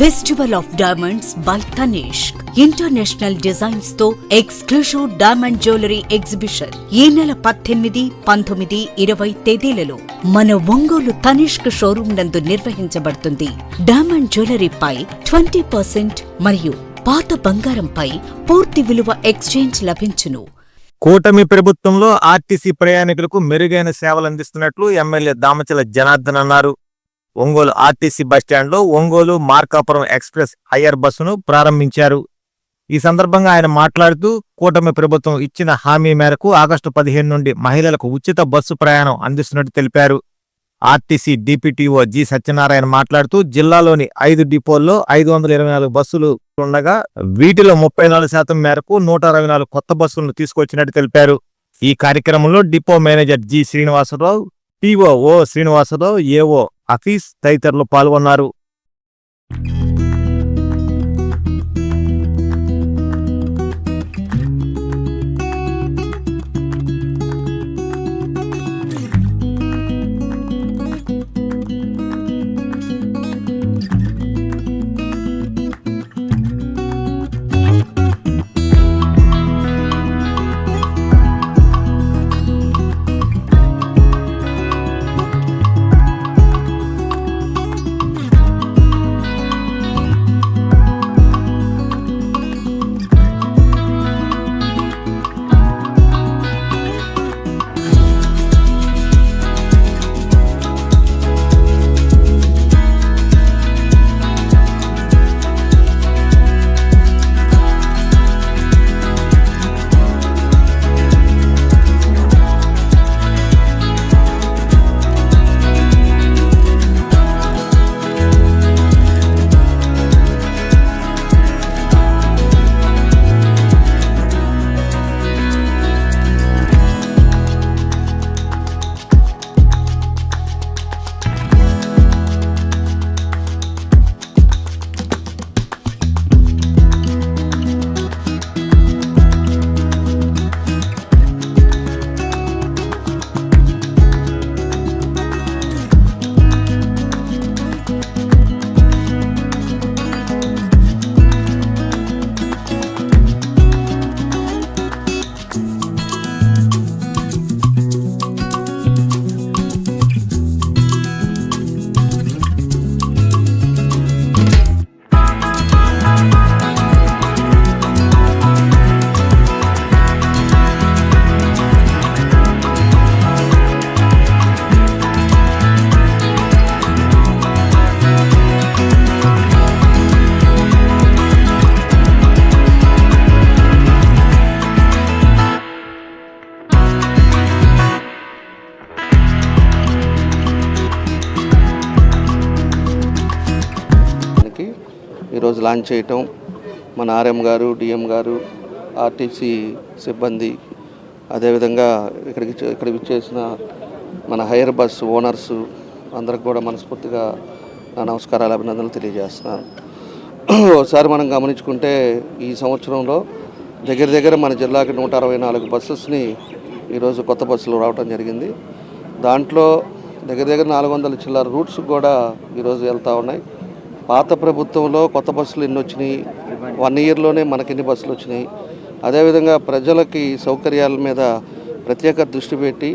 Festival of diamonds by Tanishq international డిజైన్స్తో exclusive diamond jewellery exhibition ఈ నెల పద్దెనిమిది పంతొమ్మిది ఇరవై తేదీలలో మన ఒంగోలు తనిష్క్ షోరూం నందు నిర్వహించబడుతుంది. డైమండ్ జ్యువెలరీపై ట్వంటీ పర్సెంట్ మరియు పాత బంగారంపై పూర్తి విలువ ఎక్స్చేంజ్ లభించును. కూటమి ప్రభుత్వంలో ఆర్టీసీ ప్రయాణికులకు మెరుగైన సేవలు అందిస్తున్నట్లు ఎమ్మెల్యే దామచల జనార్దన్ అన్నారు. ఒంగోలు ఆర్టీసీ బస్టాండ్లో ఒంగోలు మార్కాపురం ఎక్స్ప్రెస్ హయ్యర్ బస్సును ప్రారంభించారు. ఈ సందర్భంగా ఆయన మాట్లాడుతూ కూటమి ప్రభుత్వం ఇచ్చిన హామీ మేరకు ఆగస్టు పదిహేను నుండి మహిళలకు ఉచిత బస్సు ప్రయాణం అందిస్తున్నట్టు తెలిపారు. ఆర్టీసీ డిపిటిఓ జి సత్యనారాయణ మాట్లాడుతూ జిల్లాలోని ఐదు డిపోల్లో ఐదు వందల ఇరవై నాలుగు బస్సులు ఉండగా వీటిలో ముప్పై నాలుగు శాతం మేరకు నూట అరవై నాలుగు కొత్త బస్సులను తీసుకొచ్చినట్టు తెలిపారు. ఈ కార్యక్రమంలో depot manager G Srinivasarao PO O Srinivasarao AO office తదితరులు పాల్గొన్నారు. ఈరోజు లాంచ్ చేయటం మన ఆర్ఎం గారు డిఎం గారు ఆర్టీసీ సిబ్బంది అదేవిధంగా ఇక్కడికి ఇక్కడికి చేసిన మన హైయర్ బస్ ఓనర్స్ అందరికి కూడా మనస్ఫూర్తిగా నా నమస్కారాలు అభినందనలు తెలియజేస్తున్నాను. ఒకసారి మనం గమనించుకుంటే ఈ సంవత్సరంలో దగ్గర దగ్గర మన జిల్లాకి నూట అరవై నాలుగు బస్సెస్ని ఈరోజు కొత్త బస్సులు రావడం జరిగింది. దాంట్లో దగ్గర దగ్గర నాలుగు వందల చిల్లర రూట్స్ కూడా ఈరోజు వెళ్తూ ఉన్నాయి. పాత ప్రభుత్వంలో కొత్త బస్సులు ఎన్ని వచ్చినాయి? వన్ ఇయర్లోనే మనకి ఎన్ని బస్సులు వచ్చినాయి? అదేవిధంగా ప్రజలకి సౌకర్యాల మీద ప్రత్యేక దృష్టి పెట్టి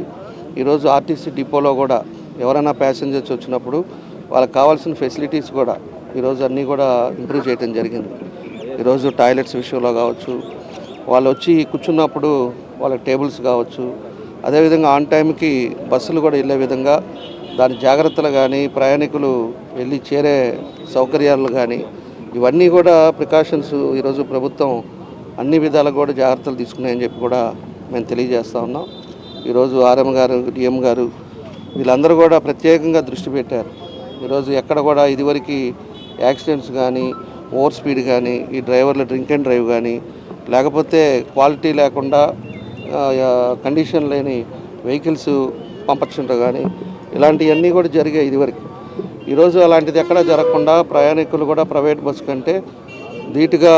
ఈరోజు ఆర్టీసీ డిపోలో కూడా ఎవరైనా ప్యాసింజర్స్ వచ్చినప్పుడు వాళ్ళకి కావాల్సిన ఫెసిలిటీస్ కూడా ఈరోజు అన్నీ కూడా ఇంప్రూవ్ చేయడం జరిగింది. ఈరోజు టాయిలెట్స్ విషయంలో కావచ్చు వాళ్ళు వచ్చి కూర్చున్నప్పుడు వాళ్ళ టేబుల్స్ కావచ్చు అదేవిధంగా ఆన్ టైంకి బస్సులు కూడా వెళ్ళే విధంగా దాని జాగ్రత్తలు కానీ ప్రయాణికులు వెళ్ళి చేరే సౌకర్యాలు కానీ ఇవన్నీ కూడా ప్రికాషన్స్ ఈరోజు ప్రభుత్వం అన్ని విధాలు కూడా జాగ్రత్తలు తీసుకున్నాయని చెప్పి కూడా మేము తెలియజేస్తా ఉన్నాం. ఈరోజు ఆర్ఎం గారు డిఎం గారు వీళ్ళందరూ కూడా ప్రత్యేకంగా దృష్టి పెట్టారు. ఈరోజు ఎక్కడ కూడా ఇదివరకు యాక్సిడెంట్స్ కానీ ఓవర్ స్పీడ్ కానీ ఈ డ్రైవర్లు డ్రింక్ అండ్ డ్రైవ్ కానీ లేకపోతే క్వాలిటీ లేకుండా కండిషన్ లేని వెహికల్స్ పంపచ్చుంటారు కానీ ఇలాంటివన్నీ కూడా జరిగాయి ఇదివరకు. ఈరోజు అలాంటిది ఎక్కడా జరగకుండా ప్రయాణికులు కూడా ప్రైవేట్ బస్సు కంటే ధీటుగా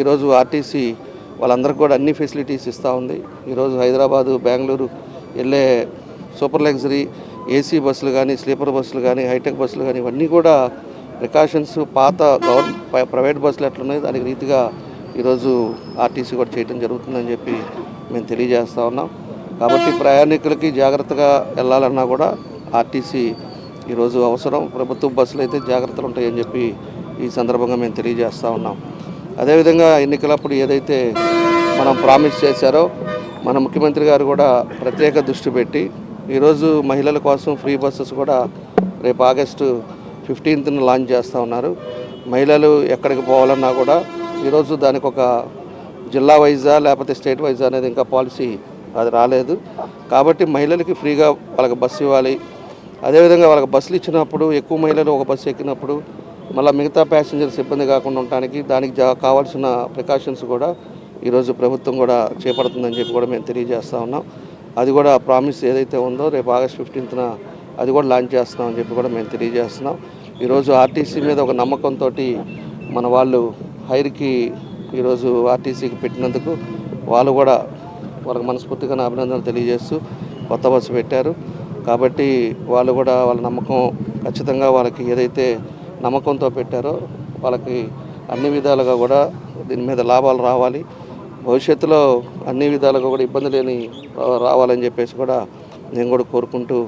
ఈరోజు ఆర్టీసీ వాళ్ళందరికీ కూడా అన్ని ఫెసిలిటీస్ ఇస్తూ ఉంది. ఈరోజు హైదరాబాదు బెంగళూరు వెళ్ళే సూపర్ లగ్జరీ ఏసీ బస్సులు కానీ స్లీపర్ బస్సులు కానీ హైటెక్ బస్సులు కానీ ఇవన్నీ కూడా ప్రికాషన్స్ పాత గవర్నమెంట్ ప్రైవేట్ బస్సులు ఎట్లున్నాయి దానికి రీతిగా ఈరోజు ఆర్టీసీ కూడా చేయడం జరుగుతుందని చెప్పి మేము తెలియజేస్తూ ఉన్నాం. కాబట్టి ప్రయాణికులకి జాగ్రత్తగా వెళ్ళాలన్నా కూడా ఆర్టీసీ ఈరోజు అవసరం. ప్రభుత్వ బస్సులు అయితే జాగ్రత్తలు ఉంటాయని చెప్పి ఈ సందర్భంగా మేము తెలియజేస్తూ ఉన్నాం. అదేవిధంగా ఎన్నికలప్పుడు ఏదైతే మనం ప్రామిస్ చేశారో మన ముఖ్యమంత్రి గారు కూడా ప్రత్యేక దృష్టి పెట్టి ఈరోజు మహిళల కోసం ఫ్రీ బస్సెస్ కూడా రేపు ఆగస్టు ఫిఫ్టీన్త్న లాంచ్ చేస్తూ ఉన్నారు. మహిళలు ఎక్కడికి పోవాలన్నా కూడా ఈరోజు దానికి ఒక జిల్లా వైజా లేకపోతే స్టేట్ వైజా అనేది ఇంకా పాలసీ అది రాలేదు. కాబట్టి మహిళలకి ఫ్రీగా వాళ్ళకి బస్సు ఇవ్వాలి. అదేవిధంగా వాళ్ళకి బస్సులు ఇచ్చినప్పుడు ఎక్కువ మహిళలు ఒక బస్సు ఎక్కినప్పుడు మళ్ళీ మిగతా ప్యాసింజర్స్ ఇబ్బంది కాకుండా ఉండటానికి దానికి జా కావాల్సిన ప్రికాషన్స్ కూడా ఈరోజు ప్రభుత్వం కూడా చేపడుతుందని చెప్పి కూడా మేము తెలియజేస్తూ ఉన్నాం. అది కూడా ప్రామిస్ ఏదైతే ఉందో రేపు ఆగస్ట్ ఫిఫ్టీన్త్న అది కూడా లాంచ్ చేస్తున్నామని చెప్పి కూడా మేము తెలియజేస్తున్నాం. ఈరోజు ఆర్టీసీ మీద ఒక నమ్మకంతో మన వాళ్ళు హైర్కి ఈరోజు ఆర్టీసీకి పెట్టినందుకు వాళ్ళు కూడా వాళ్ళకి మనస్ఫూర్తిగా అభినందనలు తెలియజేస్తూ కొత్త బస్సు పెట్టారు. కాబట్టి వాళ్ళు కూడా వాళ్ళ నమ్మకం ఖచ్చితంగా వాళ్ళకి ఏదైతే నమ్మకంతో పెట్టారో వాళ్ళకి అన్ని విధాలుగా కూడా దీని మీద లాభాలు రావాలి. భవిష్యత్తులో అన్ని విధాలుగా కూడా ఇబ్బంది లేని రా- రావాలని చెప్పేసి కూడా నేను కూడా కోరుకుంటూ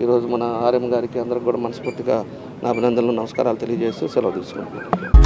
ఈరోజు మన ఆర్ఎం గారికి అందరికి కూడా మనస్ఫూర్తిగా నా అభినందనలు నమస్కారాలు తెలియజేస్తూ సెలవు తీసుకుంటున్నాను.